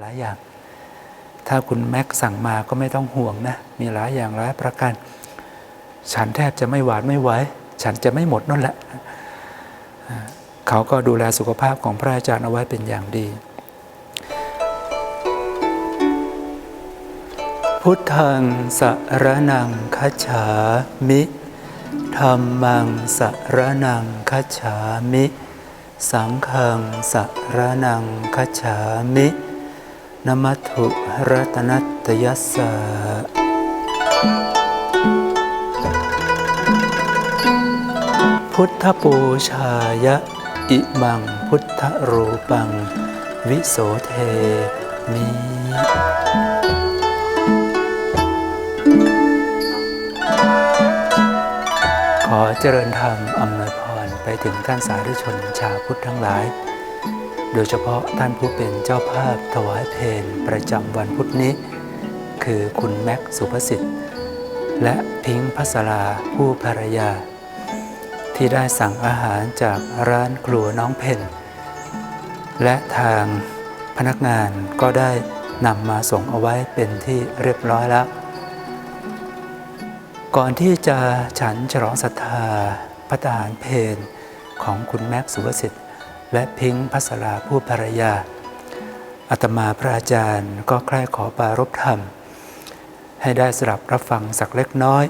หลายอย่าง ถ้าคุณแม็กสั่งมาก็ไม่ต้องห่วงนะ มีหลายอย่างหลายประการ ฉันแทบจะไม่หวาดไม่ไหว ฉันจะไม่หมดนั่นแหละ เขาก็ดูแลสุขภาพของพระอาจารย์เอาไว้เป็นอย่างดี พุทธังสรนังคัจฉามิธรรมังสรนังคัจฉามิ สังฆังสรนังคัจฉามิ นมัตถุรัตนัตยัสสะพุทธปูชายะ อิมังพุทธรูปัง วิโสเทมิขอเจริญธรรมอำนวยพรไปถึงท่านสาธุชนชาวพุทธทั้งหลาย โดยเฉพาะท่านผู้เป็นเจ้าภาพถวายเพลประจำวันพุธนี้ คือคุณแม็กซ์สุภสิทธิ์ และพิงพัสราผู้ภรรยา ที่ได้สั่งอาหารจากร้านครัวน้องเพนและทางพนักงานก็ได้นำมาส่งเอาไว้เป็นที่เรียบร้อยแล้ว ก่อนที่จะฉันฉลองศรัทธาพระทหารเพนของคุณแม็กซ์สุวสิทธิ์ และพิงพัสราผู้ภรรยาอาตมาพระอาจารย์ก็ใคร่ขอปรารบธรรม ให้ได้สดับรับฟังสักเล็กน้อย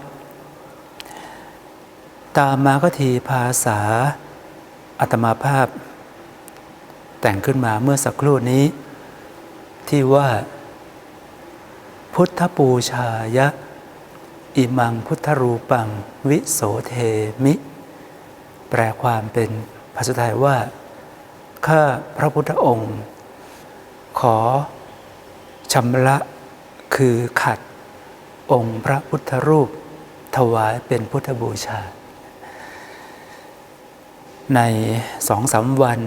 ตามมาก็ทีภาษาอัตมาภาพ แต่งขึ้นมาเมื่อสักครู่นี้ ที่ว่า พุทธปูชายะ อิมังพุทธรูปัง วิโสเทมิ แปลความเป็นภาษาไทยว่า ข้าพระพุทธองค์ ขอชำระคือขัดองค์พระพุทธรูป ถวายเป็นพุทธบูชา ในสองสามวัน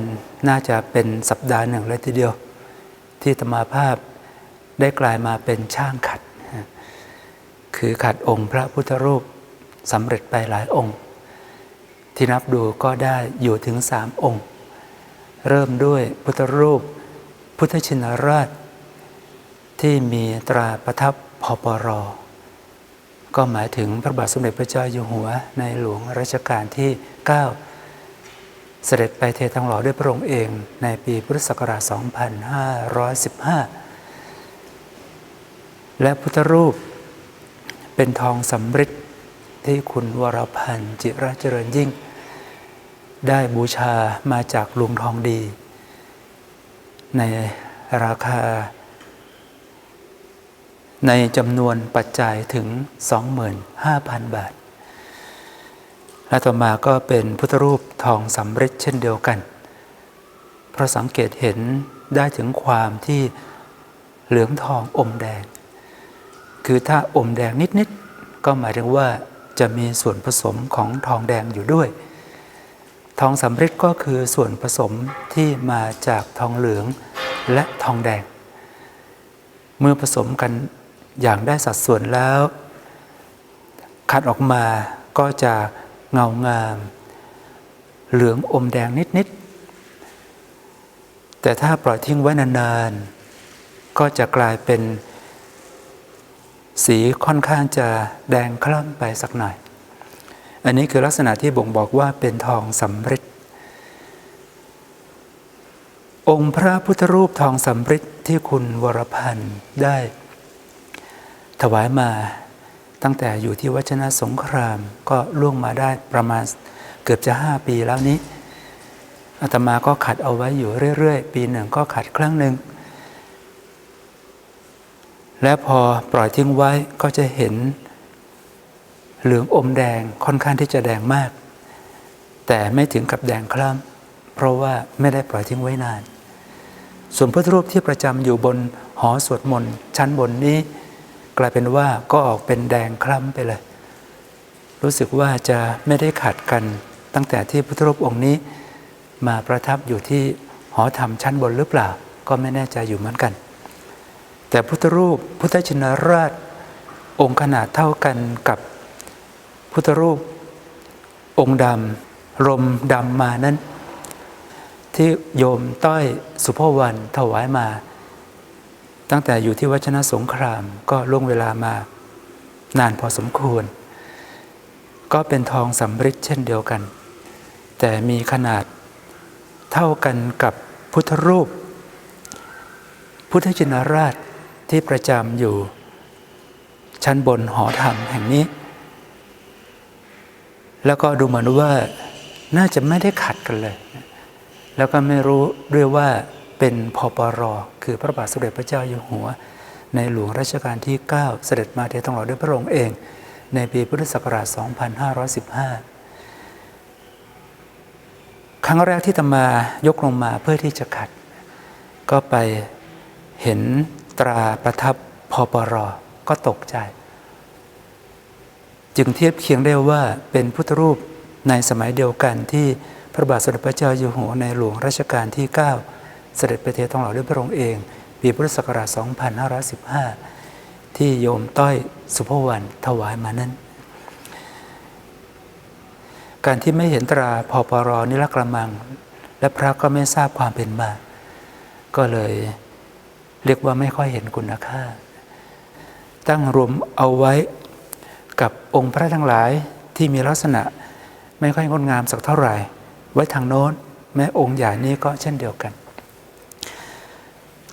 น่าจะเป็นสัปดาห์หนึ่งเลยทีเดียว ที่ธรรมาภาพได้กลายมาเป็นช่างขัด คือขัดองค์พระพุทธรูปสำเร็จไปหลายองค์ ที่นับดูก็ได้อยู่ถึงสามองค์ เริ่มด้วยพุทธรูป พุทธชินราช ที่มีตราประทับพปร ก็หมายถึงพระบาทสมเด็จพระเจ้าอยู่หัวในหลวงรัชกาลที่ 9 เสด็จไปเททองหล่อด้วยพระองค์เองในปีพุทธศักราช 2515 และพุทธรูปเป็นทองสำริดที่คุณวรพันธ์จิระเจริญยิ่ง ได้บูชามาจากลุงทองดี ในราคา ในจำนวนปัจจัยถึง 25,000 บาท และต่อมาก็เป็นพุทธรูปทองสำริดเช่นเดียวกัน เพราะสังเกตเห็นได้ถึงความที่เหลืองทองอมแดง คือถ้าอมแดงนิด ๆ ก็หมายถึงว่าจะมีส่วนผสมของทองแดงอยู่ด้วย ทองสำริดก็คือส่วนผสมที่มาจากทองเหลืองและทองแดง เมื่อผสมกันอย่างได้สัดส่วนแล้ว คัดออกมาก็จะเงางาม เหลืองอมแดงนิด ๆ แต่ถ้าปล่อยทิ้งไว้นาน ๆ ก็จะกลายเป็นสีค่อนข้างจะแดงคล้ำไปสักหน่อย อันนี้คือลักษณะที่บ่งบอกว่าเป็นทองสำริดองค์พระพุทธรูปทองสำริดที่คุณวรพันธ์ได้ ถวายมาตั้งแต่อยู่ที่วัชนะสงครามก็ล่วงมาได้ประมาณเกือบจะห้าปีแล้วนี้อาตมาก็ขัดเอาไว้อยู่เรื่อยๆ ปีหนึ่งก็ขัดครั้งหนึ่ง และพอปล่อยทิ้งไว้ก็จะเห็น เหลืองอมแดงค่อนข้างที่จะแดงมาก แต่ไม่ถึงกับแดงคล้ำเพราะว่าไม่ได้ปล่อยทิ้งไว้นาน ส่วนพระรูปที่ประจำอยู่บนหอสวดมนต์ชั้นบนนี้ กลายเป็นว่าก็ออกเป็นแดงคล้ำไปเลย รู้สึกว่าจะไม่ได้ขัดกันตั้งแต่ที่พุทธรูปองค์นี้ มาประทับอยู่ที่หอธรรมชั้นบนหรือเปล่า ก็ไม่แน่ใจอยู่เหมือนกัน แต่พุทธรูปพุทธชินราชองค์ขนาดเท่ากันกับ พุทธรูป องค์ดำรมดำมานั้น ที่โยมต้อยสุภวรรณถวายมา ตั้งแต่อยู่ที่วัชนะสงครามก็ล่วงเวลามานานพอสมควร ก็เป็นทองสำริดเช่นเดียวกัน แต่มีขนาดเท่ากันกับพุทธรูป พุทธจินราชที่ประจำอยู่ชั้นบนหอธรรมแห่งนี้ แล้วก็ดูเหมือนว่าน่าจะไม่ได้ขัดกันเลย แล้วก็ไม่รู้ด้วยว่าเป็นพปร คือพระบาทสมเด็จพระเจ้าอยู่หัว ในหลวงรัชกาลที่ 9 เสด็จมาเทศทองหล่อด้วยพระองค์เอง ในปีพุทธศักราช 2515 ครั้งแรกที่ตมายกลงมาเพื่อที่จะขัด ก็ไปเห็นตราประทับพปร ก็ตกใจ จึงเทียบเคียงได้ว่าเป็นพุทธรูปในสมัยเดียวกันที่พระบาทสมเด็จพระเจ้าอยู่หัวในหลวงรัชกาลที่ 9 เสด็จไปเทศทองหล่อด้วยพระองค์เองปีพุทธศักราช 2515 ที่โยมต้อยสุภวรรณถวายมานั้น การที่ไม่เห็นตราพอปรนิรกระมัง และพระก็ไม่ทราบความเป็นมา ก็เลยเรียกว่าไม่ค่อยเห็นคุณค่า ตั้งรวมเอาไว้ กับองค์พระทั้งหลายที่มีลักษณะไม่ค่อยงดงามสักเท่าไหร่ ไว้ทางโน้น แม้องค์ใหญ่นี้ก็เช่นเดียวกัน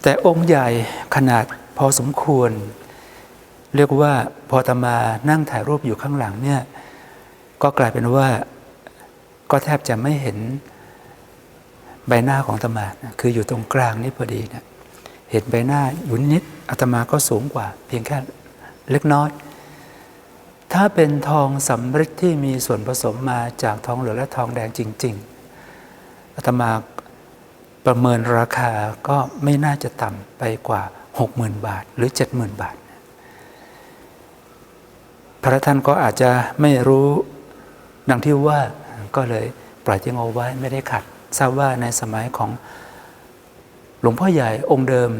แต่องค์ใหญ่ขนาดพอสมควร เรียกว่าพอตมานั่งถ่ายรูปอยู่ข้างหลังเนี่ยก็กลายเป็นว่าก็แทบจะไม่เห็นใบหน้าของตมานะคืออยู่ตรงกลางนี่พอดีนะเห็นใบหน้าอยู่นิดอาตมาก็สูงกว่า เพียงแค่เล็กน้อย ถ้าเป็นทองสำริดที่มีส่วนผสมมาจากทองเหลืองและทองแดงจริง ๆอาตมาประเมินราคาก็ไม่น่าจะต่ำไปกว่า 60,000 บาทหรือ 70,000 บาท พระท่านก็อาจจะไม่รู้ดังที่ว่าก็เลยปล่อยทิ้งเอาไว้ไม่ได้ขัด ทราบว่าในสมัยของหลวงพ่อใหญ่องค์เดิม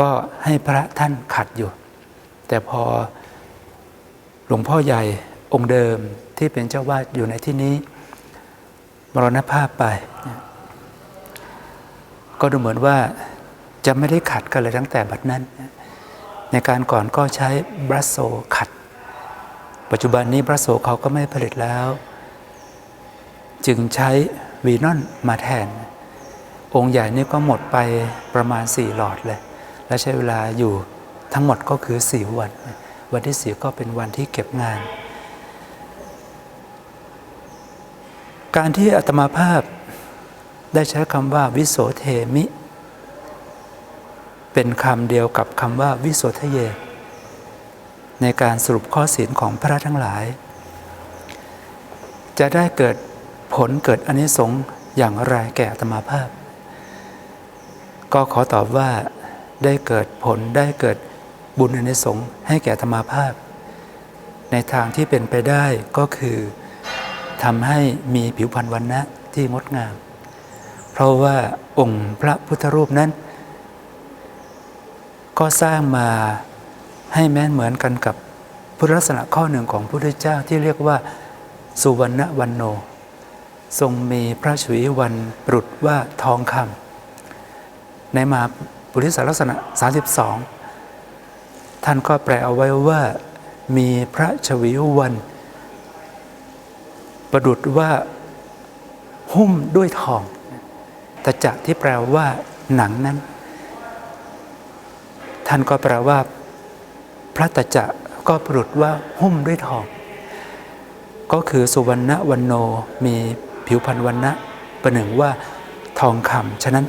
ก็ให้พระท่านขัดอยู่ แต่พอ หลวงพ่อใหญ่องค์เดิมที่เป็นเจ้าวาดอยู่ในที่นี้ มรณภาพไป ก็ดูเหมือนว่าจะไม่ได้ขัดกันเลยตั้งแต่บัดนั้น ในการก่อนก็ใช้บรัสโซขัด ปัจจุบันนี้บรัสโซเขาก็ไม่ผลิตแล้ว จึงใช้วีนอนมาแทน องค์ใหญ่นี่ก็หมดไปประมาณ 4 หลอดเลย และใช้เวลาอยู่ทั้งหมดก็คือ 4 วัน วันที่สี่ก็เป็นวันที่เก็บงาน การที่อาตมาภาพได้ใช้คำว่าวิโสเทมิ เป็นคำเดียวกับคำว่าวิโสทะเย ในการสรุปข้อศีลของพระทั้งหลาย จะได้เกิดผลเกิดอนิสงส์อย่างไรแก่อาตมาภาพ ก็ขอตอบว่าได้เกิดผลได้เกิด บุญอนิสงส์ให้แก่ธรรมาภาพ ในทางที่เป็นไปได้ก็คือทำให้มีผิวพรรณวันนะที่งดงาม เพราะว่าองค์พระพุทธรูปนั้น ก็สร้างมาให้แม้นเหมือนกันกับพุทธลักษณะข้อหนึ่งของพระพุทธเจ้าที่เรียกว่า สุวรรณวันโน ทรงมีพระชวีวันปรุดว่าทองคำในมาปุริสลักษณะ 32 ท่านก็แปลเอาไว้ว่ามีพระชวีวัน ประดุดว่าหุ้มด้วยทองตะจะที่แปลว่าหนังนั้น ท่านก็แปลว่า พระตะจะก็ประดุดว่าหุ้มด้วยทอง ก็คือสุวรรณวันโนมีผิวพรรณวันนะประหนึ่งว่าทองคำฉะนั้น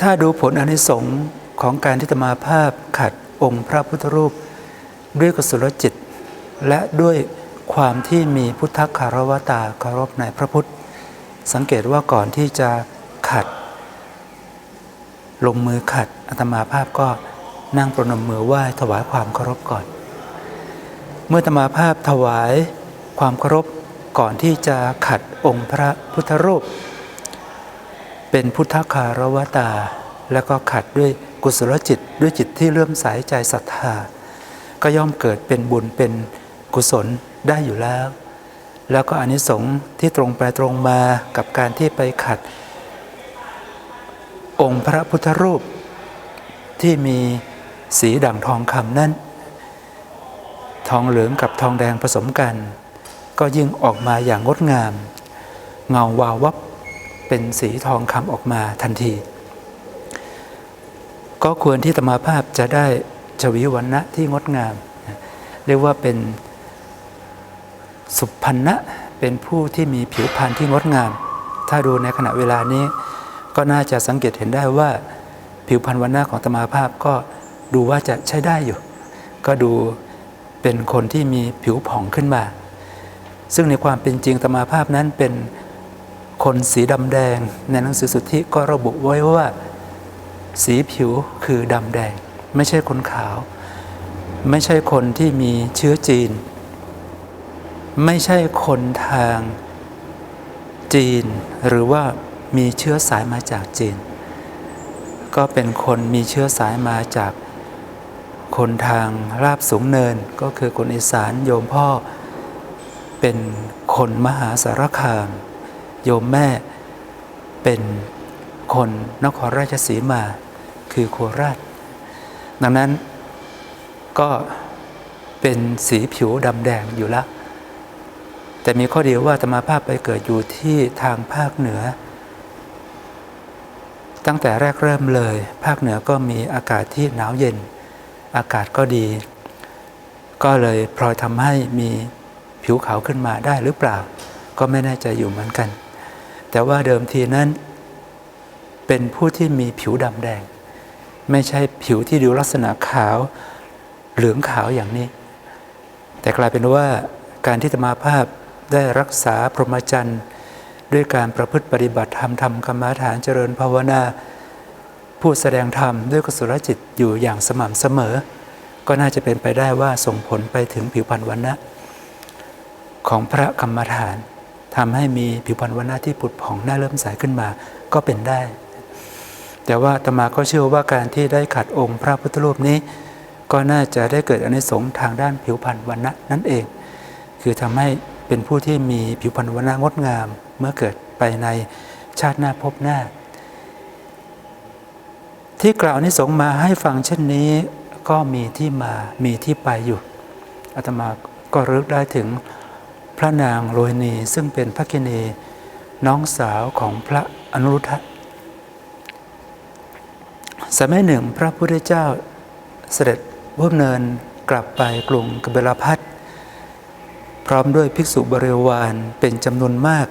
ถ้าดูผลอนิสงส์ของการที่ตมาภาพขัดองค์พระพุทธรูป ด้วยกุศลจิต และด้วยความที่มีพุทธคารวตาคารพในพระพุทธ สังเกตว่าก่อนที่จะขัด ลงมือขัดอาตมาภาพก็นั่งประนมมือไหว้ถวายความเคารพก่อน เมื่ออาตมาภาพถวายความเคารพก่อนที่จะขัดองค์พระพุทธรูป เป็นพุทธคารวตา แล้วก็ขัดด้วยกุศลจิตด้วยจิตที่เลื่อมใสใจศรัทธา ก็ย่อมเกิดเป็นบุญเป็นกุศลได้อยู่แล้ว แล้วก็อนิสงส์ที่ตรงไปตรงมากับการที่ไปขัด องค์พระพุทธรูป ที่มีสีด่างทองคำนั้นทองเหลืองกับทองแดงผสมกัน ก็ยิ่งออกมาอย่างงดงาม เงาวาววับ เป็นสีทองคำออกมาทันที ก็ควรที่ตมาภาพจะได้ชวีวันนะที่งดงาม เรียกว่าเป็นสุพรรณะเป็นผู้ที่มีผิวพรรณที่งดงาม ถ้าดูในขณะเวลานี้ ก็น่าจะสังเกตเห็นได้ว่า ผิวพรรณวันหน้าของตมาภาพก็ดูว่าจะใช้ได้อยู่ ก็ดูเป็นคนที่มีผิวผ่องขึ้นมา ซึ่งในความเป็นจริงตมาภาพนั้นเป็น คนสีดำแดง ในหนังสือสุทธิก็ระบุไว้ว่า สีผิวคือดำแดง ไม่ใช่คนขาว ไม่ใช่คนที่มีเชื้อจีน ไม่ใช่คนทางจีน หรือว่ามีเชื้อสายมาจากจีน ก็เป็นคนมีเชื้อสายมาจาก คนทางราบสูงเนินก็คือคนอีสานโยมพ่อ เป็นคนมหาสารคาม โยมแม่เป็นคนนครราชสีมาคือโคราช ดังนั้นก็เป็นสีผิวดำแดงอยู่ล้วแต่มีข้อเดียวว่าธรรมาภาพไปเกิดอยู่ที่ทางภาคเหนือ ตั้งแต่แรกเริ่มเลย ภาคเหนือก็มีอากาศที่หนาวเย็น อากาศก็ดี ก็เลยพลอยทำให้มีผิวขาวขึ้นมาได้หรือเปล่า ก็ไม่แน่ใจอยู่เหมือนกัน แต่ว่าเดิมทีนั้น เป็นผู้ที่มีผิวดำแดง ไม่ใช่ผิวที่ดูลักษณะขาวเหลืองขาวอย่างนี้ แต่กลายเป็นว่าการที่ธรรมาภาพได้รักษาพรหมจรรย์ด้วยการประพฤติปฏิบัติธรรมทำกรรมฐานเจริญภาวนาพูดแสดงธรรมด้วยกุศลจิตอยู่อย่างสม่ำเสมอ ก็น่าจะเป็นไปได้ว่าส่งผลไปถึงผิวพรรณวันนะของพระกรรมฐาน ทำให้มีผิวพรรณวันหนะที่ผุดผ่องหน้าเริ่มใสขึ้นมาก็เป็นได้ แต่ว่าตมาก็เชื่อว่าการที่ได้ขัดองค์พระพุทธรูปนี้ ก็น่าจะได้เกิดอนิสงส์ทางด้านผิวพรรณวันนะนั่นเอง คือทำให้เป็นผู้ที่มีผิวพรรณวันนะงดงาม เมื่อเกิดไปในชาติหน้าภพหน้า ที่กล่าวอนิสงส์มาให้ฟังเช่นนี้ก็มีที่มามีที่ไปอยู่อาตมาก็รึกได้ถึง พระนางโรฮินีซึ่งเป็นพระกินีน้องสาวของพระอนุรุทธะสมัยหนึ่งพระพุทธเจ้าเสด็จพุ่มเนินกลับไปกรุงกบิลพัทพร้อมด้วยภิกษุบริวารเป็นจำนวนมาก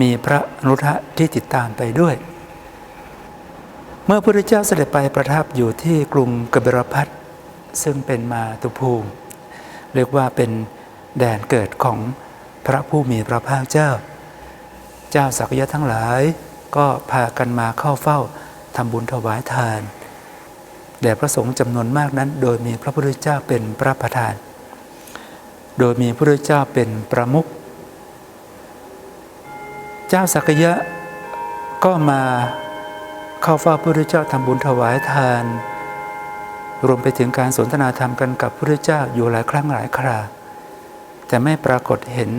มีพระอนุรุทธะที่ติดตามไปด้วย เมื่อพระพุทธเจ้าเสด็จไปประทับอยู่ที่กรุงกบิลพัทซึ่งเป็นมาตุภูมิ เรียกว่าเป็น แดนเกิดของพระผู้มีพระภาคเจ้า เจ้าสักยะทั้งหลาย ก็พากันมาเข้าเฝ้าทำบุญถวายทานแด่พระสงฆ์จำนวนมากนั้น โดยมีพระพุทธเจ้าเป็นพระประธาน โดยมีพระพุทธเจ้าเป็นประมุขเจ้าสักยะก็มาเข้าเฝ้าพระพุทธเจ้าทำบุญถวายทาน รวมไปถึงการสนทนาธรรมกันกับพระพุทธเจ้าอยู่หลายครั้งหลายครา แต่ไม่ปรากฏเห็น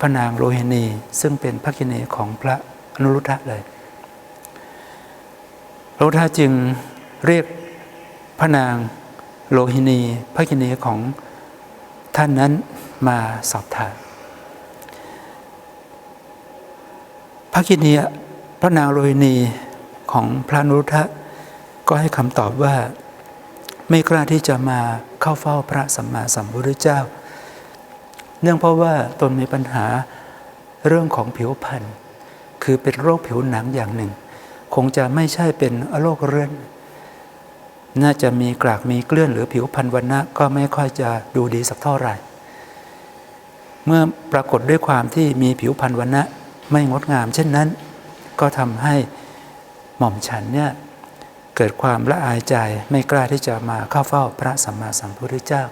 พระนางโรฮินี ซึ่งเป็นพระกินีของพระอนุรุทธะเลยพระพุทธะจึงเรียกพระนางโลหินีพระกินีของท่านนั้นมาสอบถามพระกินีพระนางโลหินีของพระอนุรุทธะก็ให้คำตอบว่า ไม่กล้าที่จะมาเข้าเฝ้าพระสัมมาสัมพุทธเจ้า เนื่องเพราะว่าตนมีปัญหาเรื่องของผิวพรรณคือเป็นโรคผิวหนังอย่างหนึ่ง คงจะไม่ใช่เป็นโรคเรื้อนน่าจะมีกรากมีเกลื่อนหรือผิวพรรณวันนะก็ไม่ค่อยจะดูดีสักเท่าไหร่ เมื่อปรากฏด้วยความที่มีผิวพรรณวันนะไม่งดงาม เช่นนั้น ก็ทำให้หม่อมฉันเนี่ยเกิดความละอายใจไม่กล้าที่จะมาเข้าเฝ้าพระสัมมาสัมพุทธเจ้า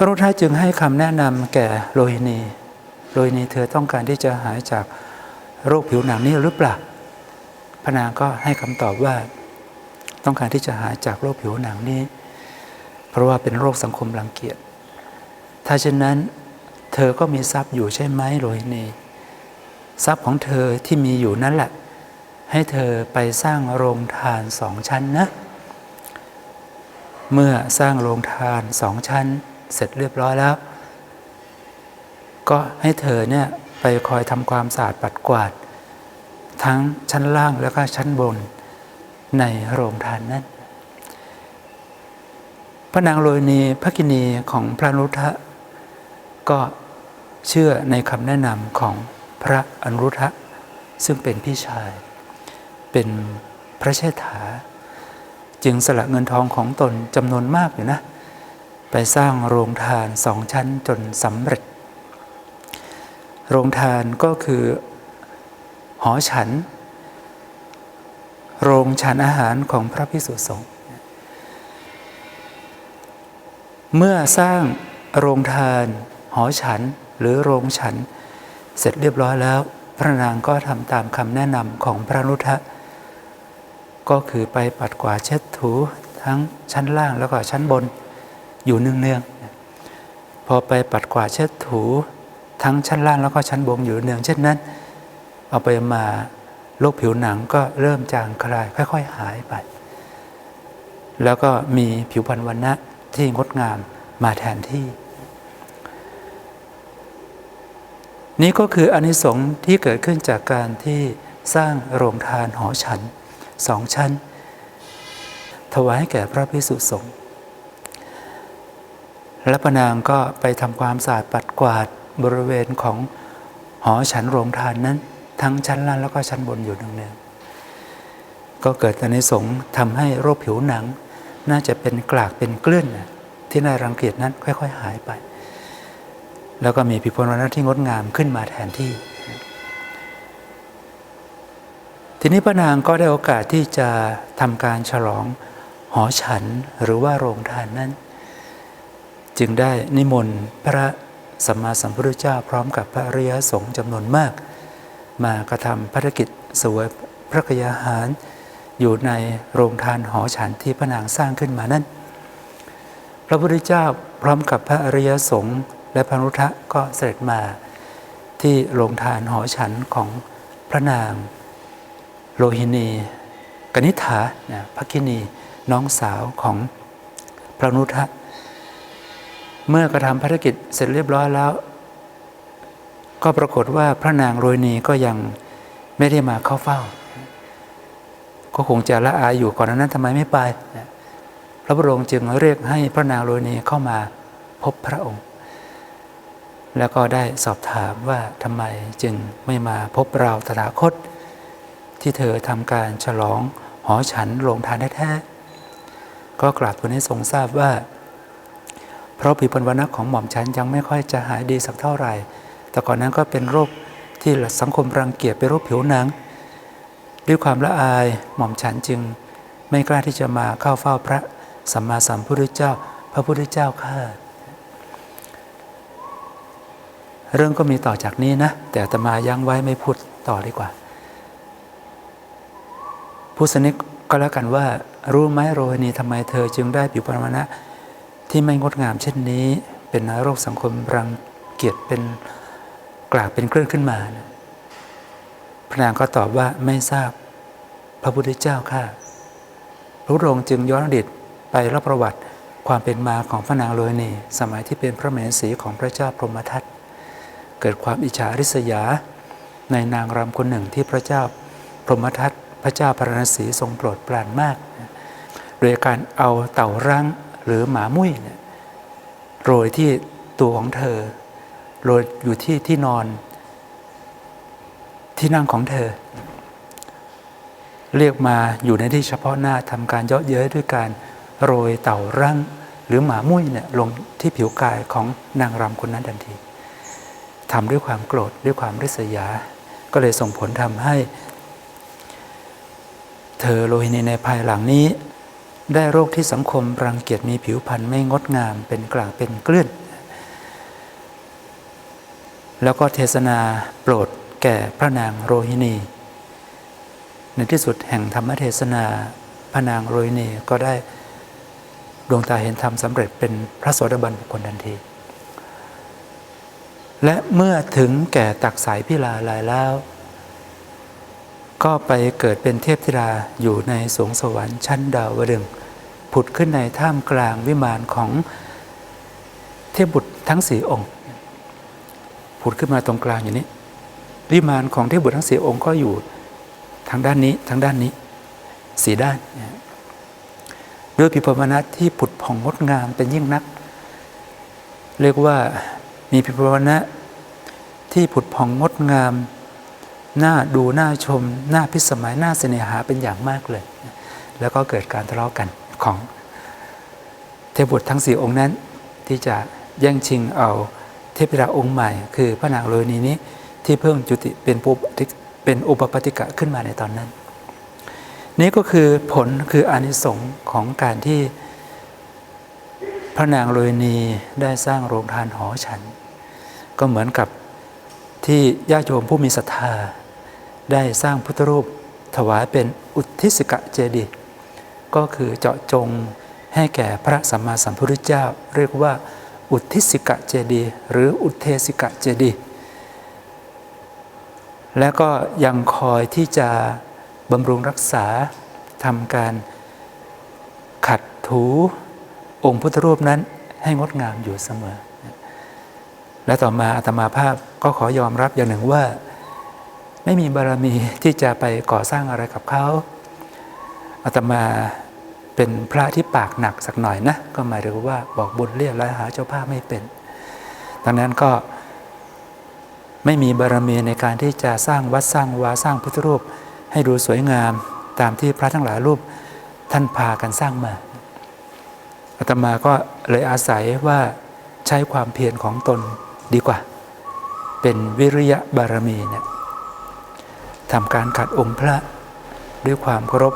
พระพุทธเจ้าจึงให้คำแนะนำแก่โลหินีโลหินีเธอต้องการที่จะหายจากโรคผิวหนังนี้หรือเปล่าพระนางก็ให้คำตอบว่า ต้องการที่จะหายจากโรคผิวหนังนี้ เพราะว่าเป็นโรคสังคมรังเกียจถ้าเช่นนั้น เธอก็มีทรัพย์อยู่ใช่ไหมโลหินีทรัพย์ของเธอที่มีอยู่นั่นแหละ ให้เธอไปสร้างโรงทานสองชั้นนะ เมื่อสร้างโรงทานสองชั้น เสร็จเรียบร้อยแล้ว ก็ให้เธอเนี่ยไปคอยทำความสะอาดปัดกวาด ทั้งชั้นล่างแล้วก็ชั้นบนในโรงทานนั้น พระนางโรยนีพระกินีของพระนุรุทธะก็เชื่อในคำแนะนำของพระอนุรุทธะซึ่งเป็นพี่ชาย เป็นพระเชษฐา จึงสละเงินทองของตนจำนวนมากอยู่นะ ไปสร้างโรงทานสองชั้นจนสำเร็จ โรงทานก็คือหอฉัน โรงฉันอาหารของพระพิสุสงฆ์เมื่อสร้างโรงทาน หอฉันหรือโรงฉัน เสร็จเรียบร้อยแล้ว พระนางก็ทำตามคำแนะนำของพระนุทะก็คือไปปัดกวาดเช็ดถูทั้งชั้นล่างแล้วก็ชั้นบน อยู่เนืองๆพอไปปัดกวาดเช็ดถูทั้งชั้นล่างแล้วก็ชั้นบนอยู่เนืองเช่นนั้น เอาไปมาโรคผิวหนังก็เริ่มจางคลาย ค่อย ๆ หายไป แล้วก็มีผิวพรรณวันนะที่งดงามมาแทนที่ นี่ก็คืออนิสงส์ที่เกิดขึ้นจากการที่สร้างโรงทานหอฉันสองชั้น ถวายให้แก่พระพิสุสงฆ์ และพระนางก็ไปทำความสะอาดปัดกวาดบริเวณของหอฉันโรงทานนั้น ทั้งชั้นล่างแล้วก็ชั้นบนอยู่เนืองๆก็เกิดอนิสงส์ทำให้โรคผิวหนัง น่าจะเป็นกลากเป็นเกลื่อนที่น่ารังเกียจนั้นค่อย ๆ หายไป แล้วก็มีผิวพรรณที่งดงามขึ้นมาแทนที่ ทีนี้พระนางก็ได้โอกาสที่จะทำการฉลองหอฉันหรือว่าโรงทานนั้น จึงได้นิมนต์พระสัมมาสัมพุทธเจ้าพร้อมกับพระอริยสงฆ์จำนวนมาก มากระทำภารกิจสวยพระกยาหาร อยู่ในโรงทานหอฉันที่พระนางสร้างขึ้นมานั้น พระพุทธเจ้าพร้อมกับพระอริยสงฆ์และพระนุทะก็เสด็จมาที่โรงทานหอฉันของพระนาง โลหินีกนิษฐาพักคินีน้องสาวของพระนุทะ เมื่อกระทำภารกิจเสร็จเรียบร้อยแล้ว ก็ปรากฏว่าพระนางโรยนีก็ยังไม่ได้มาเข้าเฝ้า ก็คงจะละอายอยู่ก่อนนั้นทำไมไม่ไป พระบรมจึงเรียกให้พระนางโรยนีเข้ามาพบพระองค์ แล้วก็ได้สอบถามว่าทำไมจึงไม่มาพบเราตถาคต ที่เธอทำการฉลองหอฉันลงทานแท้ๆก็กราบทูลให้ทรงทราบว่า เพราะผิวพรรณวันของหม่อมฉันยังไม่ค่อยจะหายดีสักเท่าไหร่ แต่ก่อนนั้นก็เป็นโรคที่สังคมรังเกียจเป็นโรคผิวหนัง ด้วยความละอายหม่อมฉันจึงไม่กล้าที่จะมาเข้าเฝ้าพระสัมมาสัมพุทธเจ้า พระพุทธเจ้าข้าเรื่องก็มีต่อจากนี้นะ แต่ตมายังไว้ไม่พูดต่อดีกว่าผู้สนิทก็แล้วกันว่า รู้ไหมโรฮินีทำไมเธอจึงได้ผิวพรรณวันนะ ที่ไม่งดงามเช่นนี้ เป็นโรคสังคมรังเกียจเป็นกลากเป็นเครื่องขึ้นมานะพระนางก็ตอบว่าไม่ทราบพระพุทธเจ้าค่ะพระองค์จึงย้อนอดีตไปเล่าประวัติความเป็นมาของพระนางโรยนีสมัยที่เป็นพระมเหสีของพระเจ้าพรหมทัตเกิดความอิจฉาริษยา ในนางรำคนหนึ่งที่พระเจ้าพรหมทัตพระเจ้าพระนศีทรงโปรดปรานมาก โดยการเอาเต่ารัง หรือหมามุ้ยเนี่ยโรยที่ตัวของเธอ โรยอยู่ที่ที่นอน ที่นั่งของเธอ เรียกมาอยู่ในที่เฉพาะหน้าทำการเยาะเย้ยด้วยการโรยเต่ารังหรือหมามุ้ยเนี่ยลงที่ผิวกายของนางรำคนนั้นทันทีทำด้วยความโกรธด้วยความริษยา ก็เลยส่งผลทำให้ เธอโลหินีในภายหลังนี้ ได้โรคที่สังคมรังเกียจมีผิวพรรณไม่งดงามเป็นกลางเป็นเกลื่อนแล้วก็เทศนาโปรดแก่พระนางโรหินี ในที่สุดแห่งธรรมเทศนาพระนางโรหินีก็ได้ดวงตาเห็นธรรมสำเร็จเป็นพระโสดาบันบุคคลทันที และเมื่อถึงแก่ตักสายพิลาลายแล้ว ก็ไปเกิดเป็นเทพธิดาอยู่ในสวงสวรรค์ชั้นดาวดึงผุดขึ้นในท่ามกลางวิมานของเทพบุตรทั้งสี่องค์ ผุดขึ้นมาตรงกลางอย่างนี้ วิมานของเทพบุตรทั้งสี่องค์ก็อยู่ทางด้านนี้ทางด้านนี้สีด้าน ด้วยพิพมนัสที่ผุดผ่องงดงามเป็นยิ่งนัก เรียกว่ามีพิพมนัสที่ผุดผ่องงดงาม น่าดูน่าชมน่าพิสมัยน่าเสน่หาเป็นอย่างมากเลย แล้วก็เกิดการทะเลาะกันของเทพบุตรทั้งสี่องค์นั้น ที่จะแย่งชิงเอาเทพธิดาองค์ใหม่ คือพระนางโรนีนี้ที่เพิ่งจุติเป็นปุปเป็นอุปปติกะขึ้นมาในตอนนั้น นี่ก็คือผลคืออานิสงส์ของการที่พระนางโรนีได้สร้างโรงทานหอฉัน ก็เหมือนกับ ที่ญาติโยมผู้มีศรัทธา ได้สร้างพุทธรูปถวายเป็นอุทิศกะเจดีย์ก็คือเจาะจงให้แก่พระสัมมาสัมพุทธเจ้า เรียกว่า อุทิศกะเจดีย์หรืออุเทศกะเจดีย์และก็ยังคอยที่จะบำรุงรักษาทำการขัดถูองค์พุทธรูปนั้นให้งดงามอยู่เสมอ และต่อมาอาตมาภาพก็ขอยอมรับอย่างหนึ่งว่า ไม่มีบารมีที่จะไปก่อสร้างอะไรกับเขาอาตมาเป็นพระที่ปากหนักสักหน่อยนะ ก็หมายถึงว่าบอกบุญเรียกและหาเจ้าภาพไม่เป็น ดังนั้นก็ไม่มีบารมีในการที่จะสร้างวัดสร้างวาสร้างพุทธรูป ให้ดูสวยงามตามที่พระทั้งหลายรูปท่านพากันสร้างมาอาตมาก็เลยอาศัยว่าใช้ความเพียรของตน ดีกว่า เป็นวิริยะบารมีเนี่ยทำการขัดองค์พระด้วยความเคารพ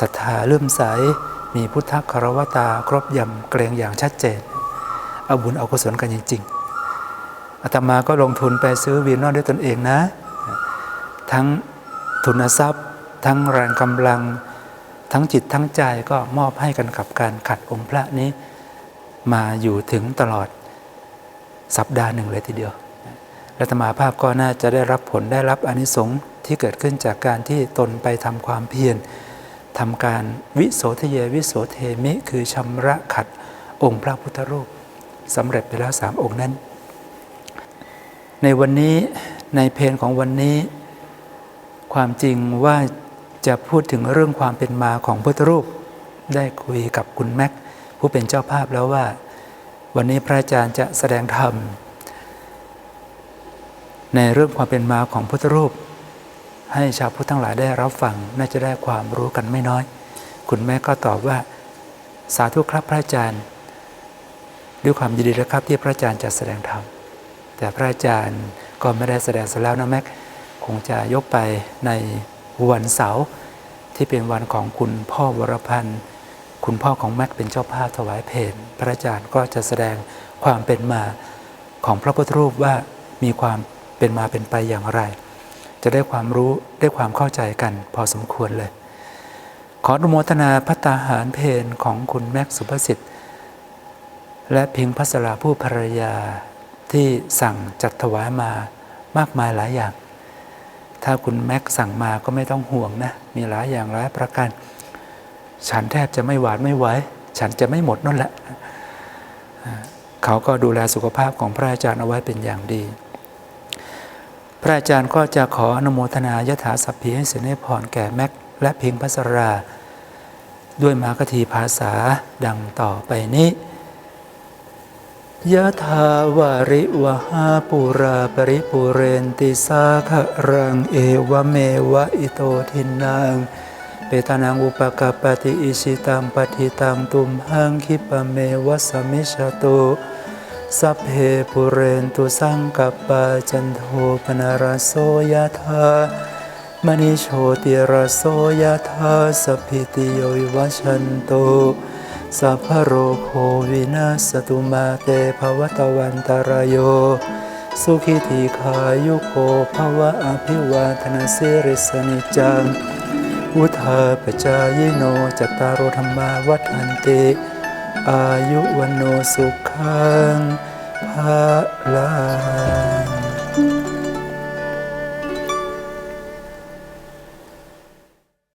ศรัทธาเลื่อมใส มีพุทธคารวตาครบยำเกรงอย่างชัดเจน เอาบุญเอากุศลกันจริงๆอาตมาก็ลงทุนไปซื้อวีนอนด้วยตนเองนะ ทั้งทุนทรัพย์ ทั้งแรงกำลัง ทั้งจิตทั้งใจก็มอบให้กันกับการขัดองค์พระนี้ มาอยู่ถึงตลอด สัปดาห์หนึ่งเลยทีเดียวและธรรมาภาพก็น่าจะได้รับผลได้รับอนิสงส์ที่เกิดขึ้นจากการที่ตนไปทำความเพียรทำการวิโสทะเยวิโสเทมิ คือชำระขัดองค์พระพุทธรูปสำเร็จไปแล้วสามองค์นั้น ในวันนี้ในเพลงของวันนี้ ความจริงว่าจะพูดถึงเรื่องความเป็นมาของพุทธรูป ได้คุยกับคุณแม็กผู้เป็นเจ้าภาพแล้วว่า วันนี้พระอาจารย์จะแสดงธรรม ในเรื่องความเป็นมาของพุทธรูป ให้ชาวพุทธทั้งหลายได้รับฟังน่าจะได้ความรู้กันไม่น้อย คุณแม่ก็ตอบว่า สาธุครับพระอาจารย์ ด้วยความยินดีนะครับที่พระอาจารย์จะแสดงธรรม แต่พระอาจารย์ก็ไม่ได้แสดงเสร็จแล้วนะแม็กคงจะยกไปในวันเสาร์ที่เป็นวันของคุณพ่อวรพันธ์ คุณพ่อของแม็กเป็นเจ้าภาพถวายเพลพระอาจารย์ก็จะแสดงความเป็นมาของพระพุทธรูปว่ามีความเป็นมาเป็นไปอย่างไร จะได้ความรู้ได้ความเข้าใจกันพอสมควรเลย ขออนุโมทนาพัตาหารเพลของคุณแม็กสุภสิทธิ์ และพิงพัสราผู้ภรรยาที่สั่งจัดถวายมามากมายหลายอย่าง ถ้าคุณแม็กสั่งมาก็ไม่ต้องห่วงนะ มีหลายอย่างหลายประการ ฉันแทบจะไม่หวานไม่ไหวฉันจะไม่หมดนั่นแหละ เขาก็ดูแลสุขภาพของพระอาจารย์เอาไว้เป็นอย่างดี พระอาจารย์ก็จะขออนุโมทนายถาสัพพีให้เสนพรแก่แม็กและพิงพัสรา ด้วยมากทีภาษาดังต่อไปนี้ยะถาวาริวหาปุราปริปุเรนติสาคะรังเอวเมวะอิโตทินัง เปตานังอุปกปปติอิชิตังปฏิตังตุมหังคิปะเมวะสมิชตุสัพเพปุเรนตุสังกปปาจันโทปนารโสยะถามณิโชติรโสยะถาสัพพิติโยวิวัชันโตสัพพะโรโควินาสตุมาเตภวตวันตารโย สุขิติขายุโกภวะอภิวาทนาสิริสนิจัง วุธาปจายโนจตารโอธรรมาวัฏันติ อายุวันโนสุขังภาลัง